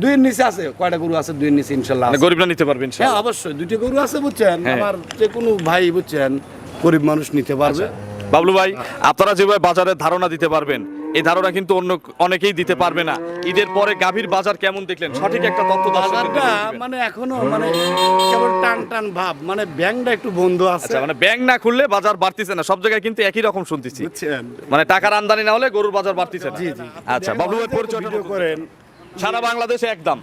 দুইয়ের নিচে আছে কয়টা গরু আছে দুইয়ের নিচে ইনশাল্লাহ মানে গরিবরা নিতে হ্যাঁ অবশ্যই দুইটা গরু আছে বুঝছেন হ্যাঁ। আমার যে কোনো ভাই বুঝছেন গরিব মানুষ নিতে পারবে। বাবলু ভাই আপনারা যেভাবে বাজারের ধারণা দিতে পারবেন এই ধারণা কিন্তু অন্য অনেকেই দিতে পারবে না। ঈদের পরে গাভীর বাজার কেমন দেখলেন? সঠিক একটা তথ্য বাজারটা মানে এখনও মানে কেবল টান টান ভাব মানে ব্যাংকটা একটু বন্ধ আছে। আচ্ছা মানে ব্যাংক না খুললে বাজার বাড়তিছে না সব জায়গায় কিন্তু একই রকম শুনতেছি। মানে টাকার আমদানি না হলে গরুর বাজার বাড়তিছে না। আচ্ছা বাবলু ভাই নতুন। করেন। সারা বাংলাদেশে একদম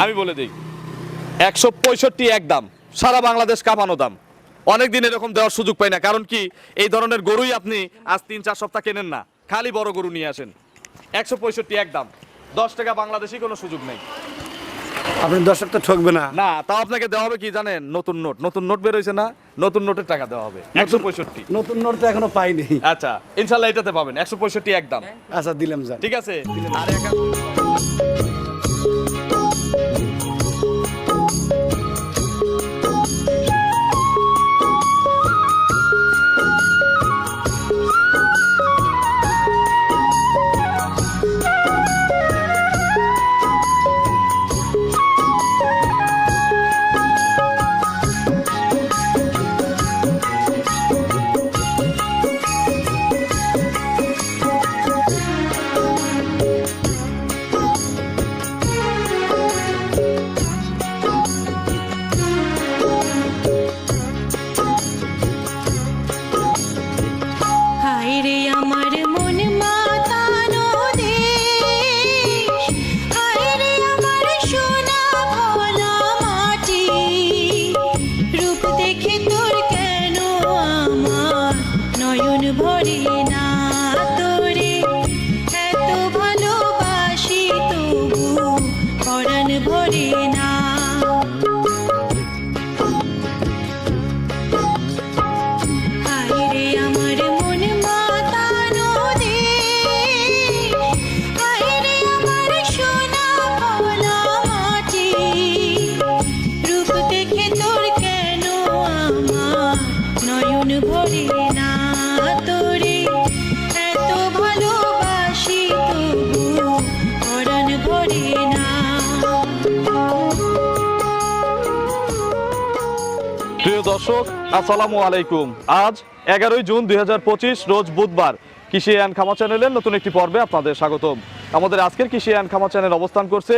আমি বলে দিই একশো পঁয়ষট্টি একদম সারা বাংলাদেশ কামানো দাম। অনেকদিন এরকম দেওয়ার সুযোগ পাই না কারণ কি এই ধরনের গরুই আপনি আজ তিন চার সপ্তাহ কেনেন না খালি বড় গরু নিয়ে আসেন। একশো পঁয়ষট্টি একদম দশ টাকা বাংলাদেশি কোনো সুযোগ নেই। আপনি দর্শক তো ঠকবে না। না তাও আপনাকে দেওয়া হবে কি জানেন নতুন নোট। নতুন নোট বের হয়েছে না নতুন নোটের টাকা দেওয়া হবে একশো পঁয়ষট্টি। নতুন নোট তো এখনও পাইনি। আচ্ছা ইনশাল্লাহ এটাতে পাবেন একশো পঁয়ষট্টি একদম আচ্ছা দিলাম যান। ঠিক আছে? আর একা- দর্শক, আসসালামু আলাইকুম। আজ এগারোই জুন দুই হাজার পঁচিশ, রোজ বুধবার। কৃষি অ্যান্ড খামা চ্যানেলের নতুন একটি পর্বে আপনাদের স্বাগতম। আমাদের আজকের কৃষি অ্যান্ড খামা চ্যানেল অবস্থান করছে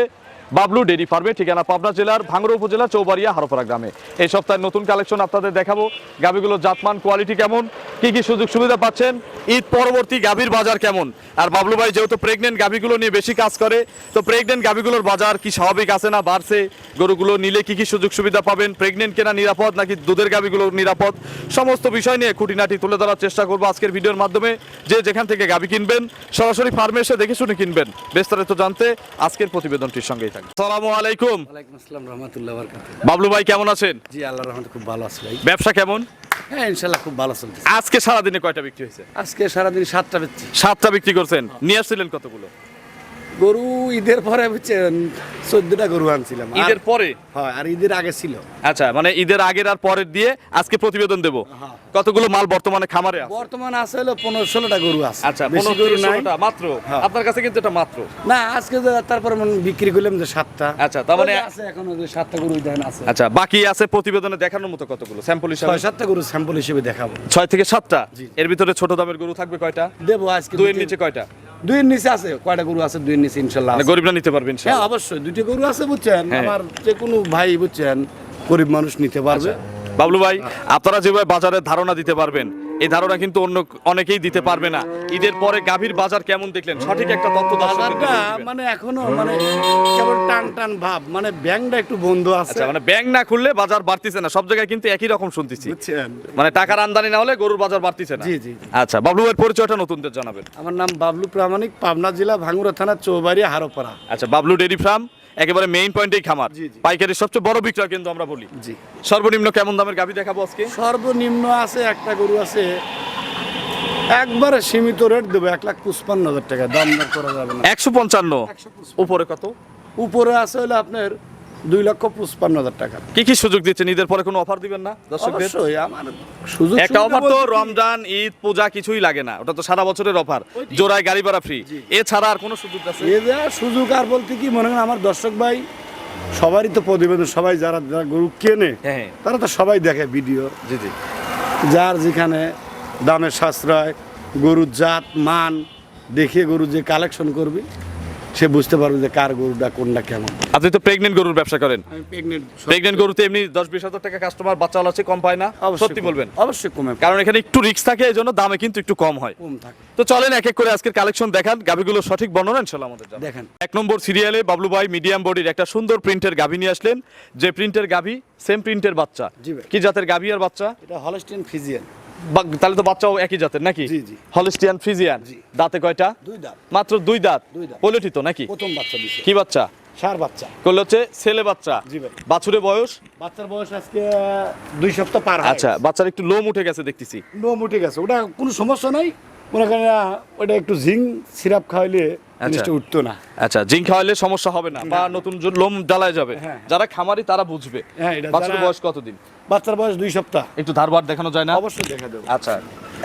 বাবলু ডেরি ফার্মে, ঠিকানা পাবনা জেলার ভাঙড়া উপজেলা চৌবাড়িয়া হারোপাড়া গ্রামে। এই সপ্তাহের নতুন কালেকশন আপনাদের দেখাবো। গাভিগুলোর জাতমান, কোয়ালিটি কেমন? কি কি সুযোগ সুবিধা পাচ্ছেন? ঈদ পরবর্তী গাভীর বাজার কেমন? আর বাবলু ভাই যেহেতু প্রেগনেন্ট গাভীগুলো নিয়ে বেশি কাজ করে তো প্রেগনেন্ট গাভীগুলোর বাজার কি স্বাভাবিক আছে না বাড়ছে? গরুগুলো নিলে কি কি সুযোগ সুবিধা পাবেন? প্রেগনেন্ট কেনা নিরাপদ নাকি দুধের গাভীগুলো নিরাপদ? সমস্ত বিষয় নিয়ে খুঁটিনাটি তুলে ধরার চেষ্টা করব আজকের ভিডিওর মাধ্যমে। যে যেখান থেকে গাভী কিনবেন সরাসরি ফার্মে এসে দেখে শুনে কিনবেন। বিস্তারিত জানতে আজকের প্রতিবেদনটির সঙ্গেই থাকবে সালামু আলাইকুম। ওয়ালাইকুম আসসালাম রহমতুল্লাহ বাবলু ভাই কেমন আছেন? জি আল্লাহ রহমতে খুব ভালো আছে ব্যবসা কেমন? হ্যাঁ ইনশাল্লাহ খুব ভালো চলছে আজকে সারাদিনে কয়টা বিক্রি হয়েছে? আজকে সারাদিন সাতটা বিক্রি। সাতটা বিক্রি করছেন। নিয়ে আসছিলেন কতগুলো? গরু ঈদের পরে বুঝছেন চোদ্দটা গরু আনছিলাম। ঈদের পরে? হয় আর ঈদের আগে ছিল। আচ্ছা মানে ঈদের আগের আর পরের দিয়ে আজকে প্রতিবেদন দেব। হ্যাঁ। কতগুলো মাল বর্তমানে খামারে আছে? বর্তমান আছে হলো পনেরো ষোলোটা গরু আছে। আচ্ছা পনেরো গরু ষোলোটা মাত্র? হ্যাঁ। আপনার কাছে কিন্তু এটা মাত্র। না আজকে তারপরে বিক্রি করলাম যে সাতটা। আচ্ছা, তার মানে- আছে এখনও যে সাতটা গরু দেখেন আছে। আচ্ছা বাকি আছে প্রতিবেদনে দেখানোর মতো কতগুলো? স্যাম্পল হিসাবে? ছয় সাতটা গরু স্যাম্পল হিসেবে দেখাবো। ছয় থেকে সাতটা? এর ভিতরে ছোট দামের গরু থাকবে কয়টা? দেবো আজকে দুইয়ের নিচে কয়টা? দুইয়ের নিচে আছে কয়টা গরু আছে দুইয়ের নিচে ইনশাল্লাহ মানে গরিবরা নিতে পারবেন হ্যাঁ অবশ্যই দুইটি গরু আছে বুঝছেন হ্যাঁ। আমার যে কোনো ভাই বুঝছেন গরিব মানুষ নিতে পারবে। বাবলু ভাই আপনারা যেভাবে বাজারের ধারণা দিতে পারবেন এই ধারণা কিন্তু অন্য অনেকেই দিতে পারবে না। ঈদের পরে গাভীর বাজার কেমন দেখলেন? সঠিক একটা তথ্য বাজারটা মানে এখনও মানে কেবল টান টান ভাব মানে ব্যাংকটা একটু বন্ধ আছে। আচ্ছা মানে ব্যাংক না খুললে বাজার বাড়তিছে না সব জায়গায় কিন্তু একই রকম শুনতেছি। মানে টাকার আমদানি না হলে গরুর বাজার বাড়তিছে না। জি, জি, জি। আচ্ছা বাবলু ভাইয়ের পরিচয়টা নতুনদের জানাবেন। আমার নাম বাবলু প্রামাণিক পাবনা জেলা ভাঙ্গুরা থানা চৌবাড়ি হারোপাড়া। আচ্ছা বাবলু ডেরি ফার্ম। একেবারে মেইন পয়েন্টেই খামার। পাইকারির সবচেয়ে বড় বিক্রয় কিন্তু আমরা বলি। জি। সর্বনিম্ন কেমন দামের গাভী দেখাবো আজকে? সর্বনিম্ন আছে একটা গরু আছে একবারে সীমিত রেট দেবো এক লাখ পঁচপান্ন হাজার টাকা। দাম দর করা যাবে না। একশো পঞ্চান্ন। উপরে কত? উপরে আছে হলে আপনার দুই লক্ষ পঁচপান্ন হাজার টাকা। কি কি সুযোগ দিচ্ছেন? ঈদের পরে কোনো অফার দিবেন না দর্শকদের? অবশ্যই আমার সুযোগ একটা অফার তো রমজান ঈদ পূজা কিছুই লাগে না। ওটা তো সারা বছরের অফার জোড়ায় গাড়ি ভাড়া ফ্রি এছাড়া আর কোনো সুযোগ আছে? এ যা সুযোগ আর বলতে কি মনে করেন আমার দর্শক ভাই সবারই তো প্রতিবেদন সবাই যারা যারা গরু কেনে হ্যাঁ তারা তো সবাই দেখে ভিডিও। জি জি। যার যেখানে দামের সাশ্রয় গরুর জাত মান দেখে গরু যে কালেকশন করবে সে বুঝতে পারবে যে কার গরুটা কোনটা কেমন। আপনি তো প্রেগনেন্ট গরুর ব্যবসা করেন। প্রেগনেন্ট গরুতে এমনি দশ বিশ হাজার টাকা কাস্টমার বাচ্চা আছে কম পায় না। সত্যি বলবেন। অবশ্যই কমে কারণ এখানে একটু রিস্ক থাকে এই জন্য দামে কিন্তু একটু কম হয়। কম থাকে। তো চলেন এক এক করে আজকের কালেকশন দেখান। গাভিগুলো সঠিক বর্ণনা ইনশাল্লাহ আমাদের দেখেন। এক নম্বর সিরিয়ালে বাবলু ভাই মিডিয়াম বডির একটা সুন্দর প্রিন্টের গাভি নিয়ে আসলেন। যে প্রিন্টের গাভি সেম প্রিন্টের বাচ্চা। কি জাতের গাভি আর বাচ্চা? এটা হলস্টিন ফিজিয়ান তাহলে তো বাচ্চাও একই জাতের নাকি? জি, জি। Holstein Friesian. জি। দাঁতে কয়টা? দুই দাঁত। মাত্র দুই দাঁত? দুই দাঁত। পোলেটি তো নাকি? প্রথম বাচ্চা কি বাচ্চা? সার বাচ্চা। করলে হচ্ছে ছেলে বাচ্চা। জি ভাই। বাছুরে বয়স? বাচ্চার বয়স আজকে দুই সপ্তাহ পার আচ্ছা বাচ্চার একটু লোম উঠে গেছে দেখতেছি। লোম উঠে গেছে। ওটা কোনো সমস্যা নাই। আহ, ওটা একটু জিঙ্ক সিরাপ খাওয়াইলে জিনিসটা উঠতো না। আচ্ছা জিঙ্ক খাওয়ালে সমস্যা হবে না বা নতুন লোম জ্বালায় যাবে। হ্যাঁ। যারা খামারি তারা বুঝবে। হ্যাঁ, বাচ্চার বয়স কতদিন? বাচ্চার বয়স দুই সপ্তাহ। একটু ধারবার দেখানো যায় না? অবশ্যই দেখা দেবো। আচ্ছা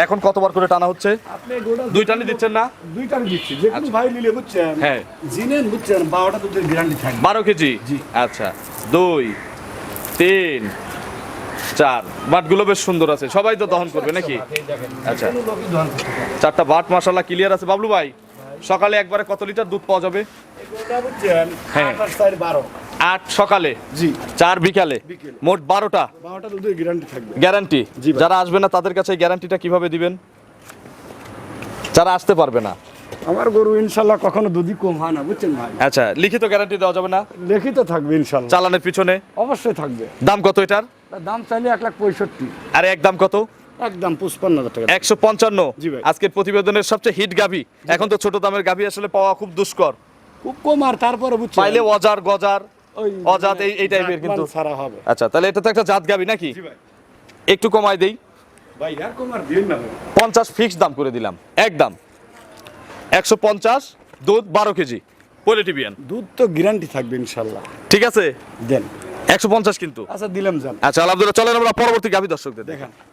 এখন কতবার করে টানা হচ্ছে? আপনি দুই টানি দিচ্ছেন না? দুইটার দিচ্ছি। যে কোনো ভাই নিলে বুঝছেন হ্যাঁ। জিনেন বুঝছেন বারোটা দুধের গ্যারান্টি থাকবে বারো কেজি? জি। আচ্ছা দুই তিন চার। বাটগুলো বেশ সুন্দর আছে। সবাই তো দহন করবে নাকি? আচ্ছা। চারটা বাট মাসাল্লাহ ক্লিয়ার আছে। বাবলু ভাই? সকালে একবারে কত লিটার দুধ পাওয়া যাবে? হ্যাঁ। আট সকালে? জি। চার বিকালে? মোট বারোটা? বারোটা দুধের গ্যারান্টি থাকবে। গ্যারান্টি যারা আসবে না তাদের কাছে গ্যারান্টিটা কীভাবে দিবেন? যারা আসতে পারবে না। আমার গরু ইনশাল্লাহ কখনো দুধই কম হয় না বুঝছেন ভাই? আচ্ছা লিখিত গ্যারান্টি দেওয়া যাবে না? লিখিত থাকবে ইনশাল্লাহ। চালানের পিছনে? অবশ্যই থাকবে। দাম কত এটার? দাম চাইলে এক লাখ পঁয়ষট্টি। আর এক দাম কত? একদম পঁচপান্ন হাজার টাকা। একশো পঞ্চান্ন। জি ভাই। আজকের প্রতিবেদনের সবচেয়ে হিট গাভি। এখন তো ছোট দামের গাভি আসলে পাওয়া খুব দুষ্কর। খুব কম আর তারপরে বুঝছেন পাইলে অজার গজার। অজাত এই- এই টাইপের কিন্তু ছাড়া হবে। আচ্ছা তাহলে এটা তো একটা জাত গাভি নাকি? জি ভাই। একটু কমাই দেই। ভাই আর কম আর দিন না। পঞ্চাশ ফিক্স দাম করে দিলাম। একদম। একশো পঞ্চাশ দুধ বারো কেজি। পোলিটিবিয়ান দুধ তো গ্যারান্টি থাকবে ইনশাল্লাহ। ঠিক আছে? দেন। একশো পঞ্চাশ কিন্তু। আচ্ছা দিলাম যান আচ্ছা আলহামদুলিল্লাহ চলেন আমরা পরবর্তী গাভি দর্শকদের দেখেন।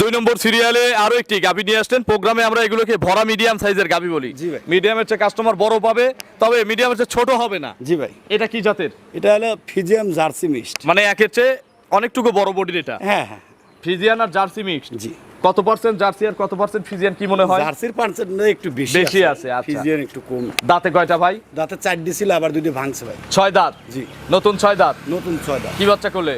দুই নম্বর সিরিয়ালে আরও একটি গাভি নিয়ে আসলেন। প্রোগ্রামে আমরা এগুলোকে ভরা মিডিয়াম সাইজের গাভি বলি। জি ভাই। মিডিয়ামের চেয়ে কাস্টমার বড় পাবে তবে মিডিয়ামের চেয়ে ছোট হবে না। জি ভাই। এটা কি জাতের? এটা হলো ফিজিয়াম জার্সি মিক্সড মানে একের চেয়ে অনেকটুকু বড় বডির এটা? হ্যাঁ হ্যাঁ। ফিজিয়ান আর জার্সি মিক্সড জি। কত পার্সেন্ট জার্সি আর কত পার্সেন্ট ফিজিয়ান কি মনে হয়? জার্সির পার্সেন্ট একটু বেশি বেশি আছে, আচ্ছা। ফিজিয়ান একটু কম। দাঁতে কয়টা ভাই? দাঁতে চারটি ছিল আবার দুটি ভাঙছে ভাই। ছয় দাঁত? জি। নতুন ছয় দাঁত? নতুন ছয় দাঁত। কি বাচ্চা করলে?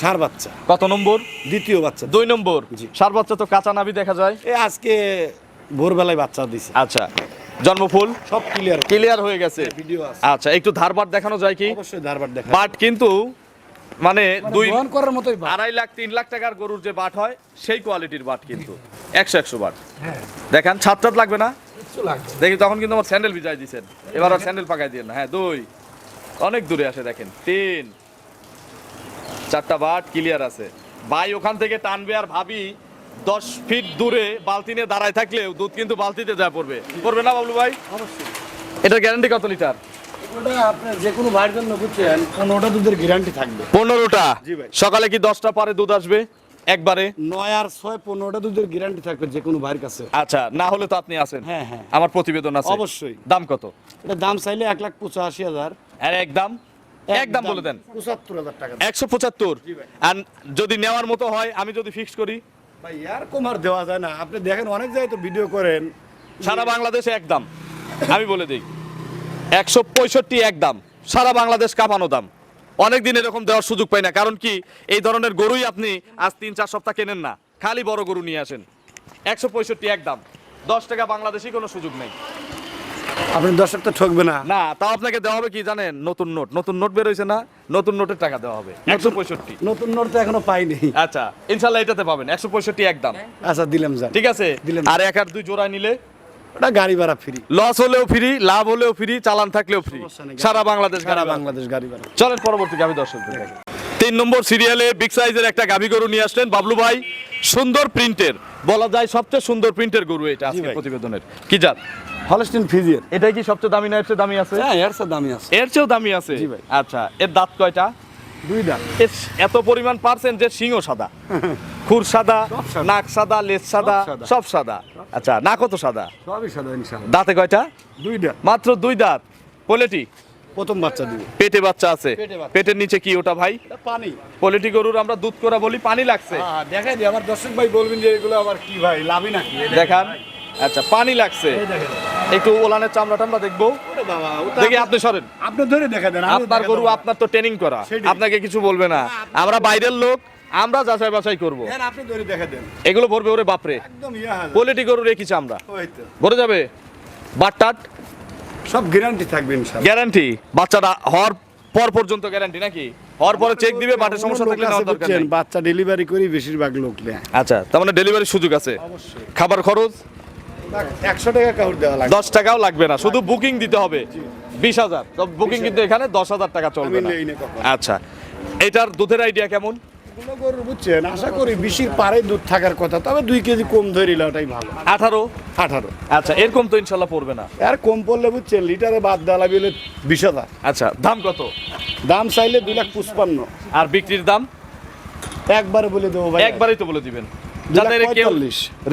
সার বাচ্চা। কত নম্বর? দ্বিতীয় বাচ্চা। দুই নম্বর। জি। সার বাচ্চা তো কাঁচা নাভি দেখা যায়। এ আজকে ভোরবেলায় বাচ্চা দিছে। আচ্ছা। জন্মফুল? সব ক্লিয়ার ক্লিয়ার হয়ে গেছে। ভিডিও আছে। আচ্ছা একটু ধারবার দেখানো যায় কি? অবশ্যই ধারবার দেখা বাট কিন্তু মানে দুই বহন করার মতোই আড়াই লাখ তিন লাখ টাকার গরুর যে বাট হয় সেই কোয়ালিটির বাট কিন্তু। একশো একশো বাট। হ্যাঁ। দেখেন ছাদ ছাদ লাগবে না? দেখি তখন কিন্তু আমার স্যান্ডেল ভিজাই দিচ্ছেন এবার আর স্যান্ডেল পাকাই দিয়ে না। হ্যাঁ দুই। অনেক দূরে আসে দেখেন। তিন। চারটা বাট ক্লিয়ার আছে। ভাই ওখান থেকে টানবে আর ভাবি দশ ফিট দূরে বালতি নিয়ে দাঁড়ায় থাকলেও দুধ কিন্তু বালতিতে যা পড়বে। পড়বে না বাবলু ভাই? অবশ্যই। এটার গ্যারান্টি কত লিটার? যে কোনো ভাইয়ের জন্য বুঝছেন পনেরোটা দুধের গ্যারান্টি থাকবে। পনেরোটা? জি ভাই। সকালে কি দশটা পরে দুধ আসবে একবারে? নয় আর ছয় পনেরোটা দুধের গ্যারান্টি থাকবে যে কোনো ভাইয়ের কাছে। আচ্ছা না হলে তো আপনি আছেন। হ্যাঁ হ্যাঁ। আমার প্রতিবেদন আছে। অবশ্যই। দাম কত? এটা দাম চাইলে এক লাখ পঁচাশি হাজার। আর একদম। একদম বলে দেন। পঁচাত্তর হাজার টাকা একশো পঁচাত্তর। জি ভাই। আর যদি নেওয়ার মতো হয় আমি যদি ফিক্স করি? ভাই আর কম দেওয়া যায় না। আপনি দেখেন অনেক জায়গায় তো ভিডিও করেন। সারা বাংলাদেশে একদম। আমি বলে দিই একশো পঁয়ষট্টি একদম। সারা বাংলাদেশ কাঁপানো দাম। অনেক দিন এরকম দেওয়ার সুযোগ পাই না। কারণ কি এই ধরনের গরুই আপনি আজ তিন চার সপ্তাহ কেনেন না। খালি বড় গরু নিয়ে আসেন। একশো পঁয়ষট্টি একদম। দশ টাকা বাংলাদেশি কোনো সুযোগ নেই। আপনি দর্শক তো ঠকবে না। না তাও আপনাকে দেওয়া হবে কি জানেন? নতুন নোট। নতুন নোট বেরোইছে না নতুন নোটের টাকা দেওয়া হবে। একশো পঁয়ষট্টি। নতুন নোট তো এখনও পাইনি। আচ্ছা ইনশাল্লাহ এটাতে পাবেন। একশো পঁয়ষট্টি একদম আচ্ছা দিলাম যান ঠিক আছে? দিলেন। আর এক আর দুই জোড়ায় নিলে? ওটা গাড়ি ভাড়া ফ্রি। লস হলেও ফ্রি লাভ হলেও ফ্রি চালান থাকলেও ফ্রি। সারা বাংলাদেশ সারা বাংলাদেশ গাড়ি ভাড়া। চলেন পরবর্তী গাভি দর্শকদের। তিন নম্বর সিরিয়ালে বিগ সাইজের একটা গাভি গরু নিয়ে আসলেন বাবলু ভাই। সুন্দর প্রিন্টের বলা যায় সবচেয়ে সুন্দর প্রিন্টের গরু এটা আজকে প্রতিবেদনের। কি জাত? হলস্টিন ফিজিয়ান এটাই কি সবচেয়ে দামি না এর চেয়ে দামি আছে? হ্যাঁ এর সাথে দামি আছে। এর চেয়েও দামি আছে? জি ভাই। আচ্ছা এর দাঁত কয়টা? দুই এর এত পরিমাণ পার্সেন্ট যে সিংহ সাদা। খুর সাদা নাক সাদা লেজ সাদা। সব সাদা। আচ্ছা না কত সাদা? সবই সাদা ইনশাল্লাহ দাঁতে কয়টা? দুই দাম মাত্র দুই দাঁত। পোলেটি? প্রথম বাচ্চা দিব পেটে বাচ্চা আছে। পেটের নিচে কি ওটা ভাই? পানি। পোলেটি গরুর আমরা দুধ করা বলি পানি লাগছে। হ্যাঁ দেখাই দিই আমার দর্শক ভাই বলবেন যে এগুলো আবার কি ভাই লাভই নাকি? দেখান। আচ্ছা পানি লাগছে। এই দেখেন। একটু ওলানের চামড়া টামড়া দেখব। দেখি আপনি সরেন। আপনি ধরে দেখা দেন আপনার গরু আপনার তো ট্রেনিং করা আপনাকে কিছু বলবে না। আমরা বাইরের লোক আমরা যাচাই বাছাই করব। এগুলো ভরবে ওরে বাপরে। পোলেটি গরু রেখেছি আমরা ভরে যাবে? বাটটাট সব গ্যারান্টি থাকবে গ্যারান্টি বাচ্চাটা হওয়ার পর পর্যন্ত গ্যারান্টি নাকি? হওয়ার পরে চেক দিবে বাটের সমস্যা থাকলে নেওয়ার দরকার নেই। বাচ্চা ডেলিভারি করি বেশিরভাগ লোক নেয়। আচ্ছা তার মানে ডেলিভারির সুযোগ আছে। অবশ্যই। খাবার খরচ? একশো টাকা কাউর দেওয়া লাগবে। দশ টাকাও লাগবে না শুধু বুকিং দিতে হবে। বিশ হাজার। তো বুকিং কিন্তু এখানে দশ হাজার টাকা চলবে না। আচ্ছা এটার দুধের আইডিয়া কেমন? গরু বুঝছেন আশা করি বেশির পারে দুধ থাকার কথা তবে দুই কেজি কম ধরিলে ওটাই ভালো। আঠারো? আঠারো। আচ্ছা এরকম তো ইনশাল্লাহ পড়বে না। আর কম পড়লে বুঝছেন লিটারে বাদ দেওয়া হলে বিশ হাজার। আচ্ছা দাম কত? দাম চাইলে দুই লাখ পঁচপান্ন। আর বিক্রির দাম? একবারে বলে দেবো ভাই। একবারই তো বলে দিবেন। লাখ কেউ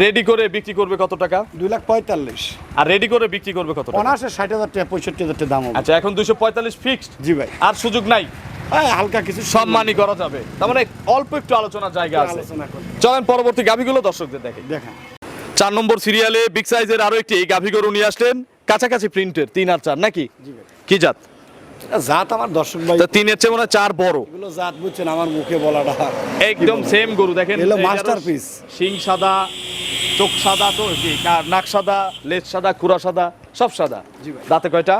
রেডি করে বিক্রি করবে কত টাকা? দুই লাখ পঁয়তাল্লিশ। আর রেডি করে বিক্রি করবে কত টাকা? অনার্সে ষাট হাজার টাকা পঁয়ষট্টি হাজার টাকা দাম আচ্ছা এখন দুইশো পঁয়তাল্লিশ ফিক্সড জি ভাই। আর সুযোগ নাই? হালকা কিছু সম্মানই করা যাবে। তার মানে অল্প একটু আলোচনার জায়গা আছে। চলেন পরবর্তী গাভিগুলো দর্শকদের দেখে দেখেন। চার নম্বর সিরিয়ালে বিগ সাইজের আরও একটি গাভি গরু নিয়ে আসলেন। কাছাকাছি প্রিন্টের তিন আর চার নাকি? কি জাত? জাত আমার দর্শক ভাই। তিনের চেয়ে মনে হয় চার বড়। এগুলো জাত বুঝছেন আমার মুখে বলাটা। একদম সেম গরু দেখেন এগুলো masterpiece। শিং সাদা চোখ সাদা তো নাক সাদা লেজ সাদা খুরা সাদা সব সাদা। দাঁতে কয়টা?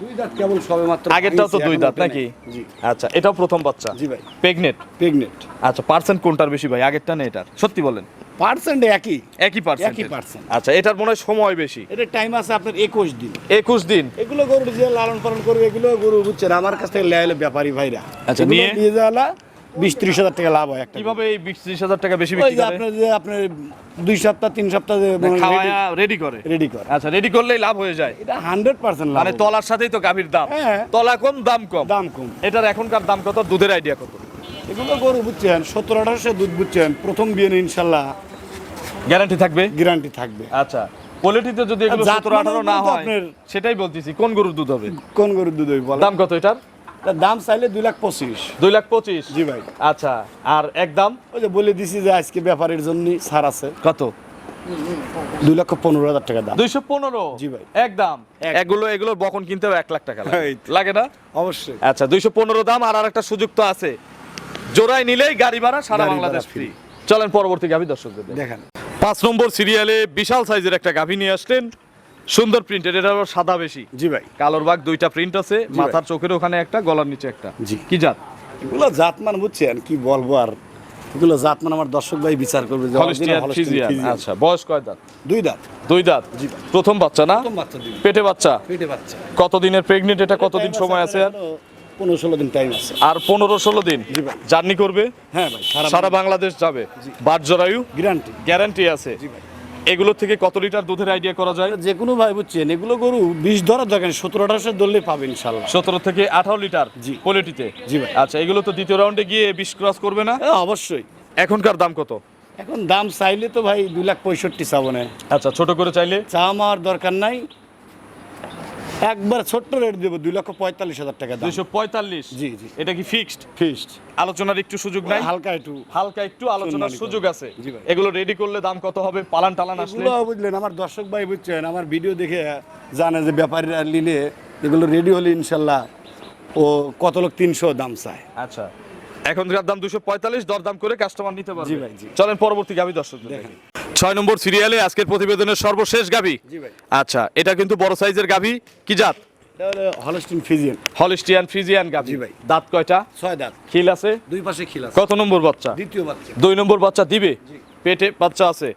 দুই দাঁত কেবল সবে মাত্র আগেরটাও তো দুই দাঁত নাকি? জি। আচ্ছা এটাও প্রথম বাচ্চা? জি ভাই। প্রেগনেট প্রেগনেট আচ্ছা পার্সেন্ট কোনটার বেশি ভাই? আগেরটা না এটার? সত্যি বলেন। পার্সেন্ট একই। একই পার্সেন্ট একই পার্সেন্ট আচ্ছা এটার মনে হয় সময় বেশি। এটা টাইম আছে আপনার একুশ দিন। একুশ দিন? এগুলো গরু যে লালন পালন করবে এগুলো গরু বুঝছেন আমার কাছ থেকে লেয়ালে ব্যাপারী ভাইরা। আচ্ছা, নিয়ে? নিয়ে যাওয়া বিশ ত্রিশ হাজার টাকা লাভ হয় একটা কীভাবে এই বিশ ত্রিশ হাজার টাকা বেশি বিক্রি করে? আপনার যে আপনার দুই সপ্তাহ তিন সপ্তাহ খাওয়ায়া রেডি করে। রেডি করে। আচ্ছা রেডি করলেই লাভ হয়ে যায়। এটা হান্ড্রেড পার্সেন্ট লাভ মানে তলার সাথেই তো গাভীর দাম। হ্যাঁ। তলা কম দাম কম। দাম কম। এটার এখনকার দাম কত? দুধের আইডিয়া কত? এগুলো গরু বুঝছেন সত্তর দুধ বুঝছেন প্রথম বিয়ে ইনশাল্লাহ গ্যারান্টি থাকবে? গ্যারান্টি থাকবে। আচ্ছা কোয়ালিটিতে যদি এগুলো সতেরো আঠারো না হয় সেটাই বলতেছি কোন গরুর দুধ হবে? কোন গরুর দুধ হবে দাম কত এটার? দাম চাইলে দুই লাখ পঁচিশ। দুই লাখ পঁচিশ? জি ভাই। আচ্ছা আর একদম ওই যে বলে দিছি যে আজকে ব্যাপারের জন্য ছাড় আছে। কত? দুই লক্ষ পনেরো হাজার টাকা দাম। দুইশো পনেরো? জি ভাই। একদম এক। এগুলো এগুলো বকন কিনতেও এক লাখ টাকা লাগে। না? অবশ্যই। আচ্ছা দুইশো পনেরো দাম আর আরেকটা সুযোগ তো আছে। জোড়ায় নিলেই গাড়ি ভাড়া সারা বাংলাদেশ ফ্রি। চলেন পরবর্তী গাভি দর্শকদের দেখেন। পাঁচ নম্বর সিরিয়ালে বিশাল সাইজের একটা গাভি নিয়ে আসলেন। সুন্দর প্রিন্টেড এটা সাদা বেশি। জি ভাই। কালোর বাঘ দুইটা প্রিন্ট আছে মাথার চোখের ওখানে একটা গলার নিচে একটা। জি। কি জাত? এগুলো জাতমান বুঝছেন কি বলব আর। এগুলো জাত মান আমার দর্শক ভাই বিচার করবে। আচ্ছা বয়স কয় দাঁত? দুই দাঁত। দুই দাঁত। প্রথম বাচ্চা না? পেটে বাচ্চা? পেটে বাচ্চা। কতদিনের প্রেগনেন্ট এটা কতদিন সময় আছে আর? পনেরো ষোলো দিন টাইম আছে। আর পনেরো ষোলো দিন? জার্নি করবে? হ্যাঁ ভাই সারা বাংলাদেশ। যাবে? বাট জরায়ু? গ্যারান্টি গ্যারান্টি আছে। জি ভাই। এগুলো থেকে কত লিটার দুধের আইডিয়া করা যায়? যে কোনো ভাই বুঝছেন এগুলো গরু বিশ ধরার দরকার সতেরো আঠারোশো ধরলে পাবে ইনশাল্লাহ। সতেরো থেকে আঠারো লিটার জি। কোয়ালিটিতে জি ভাই। আচ্ছা এগুলো তো দ্বিতীয় রাউন্ডে গিয়ে বিশ ক্রস করবে না? হ্যাঁ, অবশ্যই। এখনকার দাম কত? এখন দাম চাইলে তো ভাই দু লাখ পঁয়ষট্টি চাবো না আচ্ছা ছোট করে চাইলে? চা আমার দরকার নাই। একবার ছোট্ট রেট দেবো দুই লক্ষ পঁয়তাল্লিশ হাজার টাকা দুইশো পঁয়তাল্লিশ? জি, জি। এটা কি ফিক্সড ফিক্সড আলোচনার একটু সুযোগ নাই? হালকা একটু হালকা একটু আলোচনার সুযোগ আছে। এগুলো রেডি করলে দাম কত হবে? পালান টালান আসলে? বুঝলেন আমার দর্শক ভাই বুঝছেন আমার ভিডিও দেখে জানে যে ব্যাপারীরা নিলে এগুলো রেডি হলে ইনশাল্লাহ ও কত লোক তিনশো দাম চায়। আচ্ছা। এখনকার দাম দুশো পঁয়তাল্লিশ দরদাম করে কাস্টমার নিতে পারবে। ভাই, জি। চলেন পরবর্তী গাবি দর্শক দেখেন। ছয় নম্বর সিরিয়ালে আজকের প্রতিবেদনের সর্বশেষ গাভি। আচ্ছা এটা কিন্তু বড় সাইজের গাভি। কি জাত? হলস্টিন ফিজিয়ান হলিস্টিয়ান ভাই। দাঁত কয়টা? ছয় দাঁত। খিল আছে? দুই পাশে খিলা কত নম্বর বাচ্চা? দ্বিতীয় বাচ্চা। দুই নম্বর বাচ্চা দিবে? পেটে বাচ্চা আছে?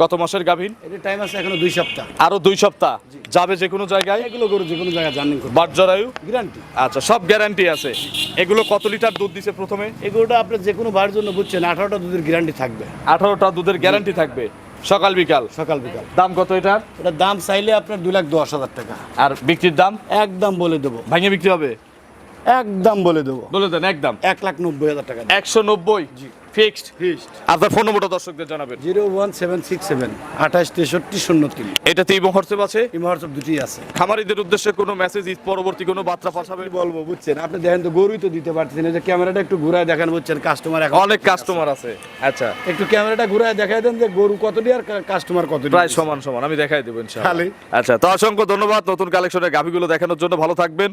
কত মাসের গাভীন? এটা টাইম আছে এখনও দুই সপ্তাহ। আরও দুই সপ্তাহ? যাবে যে কোনো জায়গায়? এগুলো গরু যে কোনো জায়গায় জার্নিং করবে। গ্যারান্টি আচ্ছা সব গ্যারান্টি আছে। এগুলো কত লিটার দুধ দিছে প্রথমে? এগুলোটা আপনার যে কোনো ভাইয়ের জন্য বুঝছেন আঠারোটা দুধের গ্যারান্টি থাকবে। আঠারোটা দুধের গ্যারান্টি থাকবে। সকাল বিকাল? সকাল বিকাল। দাম কত এটার? ওটার দাম চাইলে আপনার দু লাখ দশ হাজার টাকা। আর বিক্রির দাম? একদম বলে দেবো। ভাঙে বিক্রি হবে? একদম বলে দেবো। বলে দেন একদম। এক লাখ নব্বই হাজার টাকা একশো নব্বই? ফিক্সড? ফিক্সড। আপনার ফোন নম্বরটা দর্শকদের জানাবেন। Zero one seven six seven আঠাশ তেষট্টি শূন্য তিন। এটাতে ইমো হোয়াটসঅ্যাপ আছে? এই হোয়াটসঅ্যাপ দুটি আছে। খামারিদের উদ্দেশ্যে কোনো মেসেজ পরবর্তী কোনো বার্তা পাঠাবেন? কি বলব বুঝছেন? আপনি দেখেন তো গরুই তো দিতে পারতেছেন যে ক্যামেরাটা একটু ঘুরায় দেখেন বুঝছেন? কাস্টমার এখন অনেক কাস্টমার আছে। আচ্ছা। একটু ক্যামেরাটা ঘুরায় দেখাই দেন যে গরু কতটি আর কাস্টমার কতটি প্রায় সমান সমান। আমি দেখাই দেবো ইনশাআল্লাহ। আচ্ছা তো অসংখ্য ধন্যবাদ নতুন কালেকশনের গাভিগুলো দেখানোর জন্য। ভালো থাকবেন।